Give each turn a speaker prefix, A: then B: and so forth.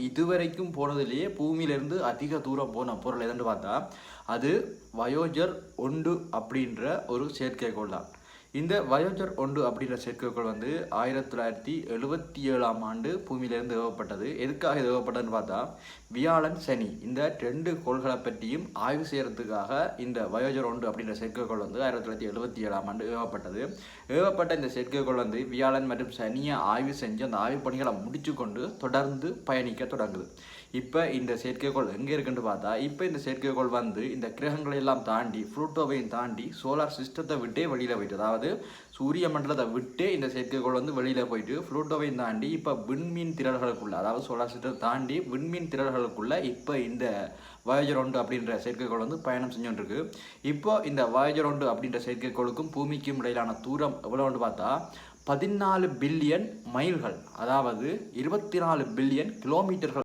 A: இதுவரைக்கும் போனதுலேயே பூமியிலேருந்து அதிக தூரம் போன பொருள் எதுன்னு பார்த்தா அது வயோஜர் ஒன்று அப்படின்ற ஒரு செயற்கைக்கோள் தான். இந்த வயோஜர் ஒன்று அப்படின்ற செயற்கைக்கோள் வந்து ஆயிரத்தி தொள்ளாயிரத்தி எழுபத்தி ஏழாம் ஆண்டு பூமியிலிருந்து ஏவப்பட்டது. எதுக்காக இது ஏவப்பட்டதுன்னு பார்த்தா வியாழன் சனி இந்த ரெண்டு கோள்களை பற்றியும் ஆய்வு செய்கிறதுக்காக இந்த வயோஜர் ஒன்று அப்படின்ற செயற்கைக்கோள் வந்து ஆயிரத்தி தொள்ளாயிரத்தி எழுபத்தி ஏழாம் ஆண்டு ஏவப்பட்டது. ஏவப்பட்ட இந்த செயற்கைக்கோள் வந்து வியாழன் மற்றும் சனியை ஆய்வு செஞ்சு அந்த ஆய்வு பணிகளை முடிச்சு கொண்டு தொடர்ந்து பயணிக்க தொடங்குது. இப்போ இந்த செயற்கைக்கோள் எங்கே இருக்குன்னு பார்த்தா இப்போ இந்த செயற்கைக்கோள் வந்து இந்த கிரகங்களை எல்லாம் தாண்டி ஃப்ளூட்டோவையும் தாண்டி சோலார் சிஸ்டத்தை விட்டே வெளியில் போயிட்டு அதாவது சூரிய மண்டலத்தை விட்டு இந்த செயற்கைக்கோள் வந்து வெளியில் போயிட்டு புளூட்டோவையும் தாண்டி இப்போ விண்மீன் திரள்களுக்குள்ள அதாவது சோலார் சிஸ்டத்தை தாண்டி விண்மீன் திரள்களுக்குள்ள இப்போ இந்த வாயஜர் ஒன்று அப்படின்ற செயற்கைக்கோள் வந்து பயணம் செஞ்சுட்டு இருக்கு இப்போ இந்த வாயஜர் ஒன்று அப்படின்ற செயற்கைக்கோளுக்கும் பூமிக்கும் இடையிலான தூரம் எவ்வளோன்னு பார்த்தா பதினாலு பில்லியன் மைல்கள் அதாவது இருபத்தி நாலு பில்லியன் கிலோமீட்டர்கள்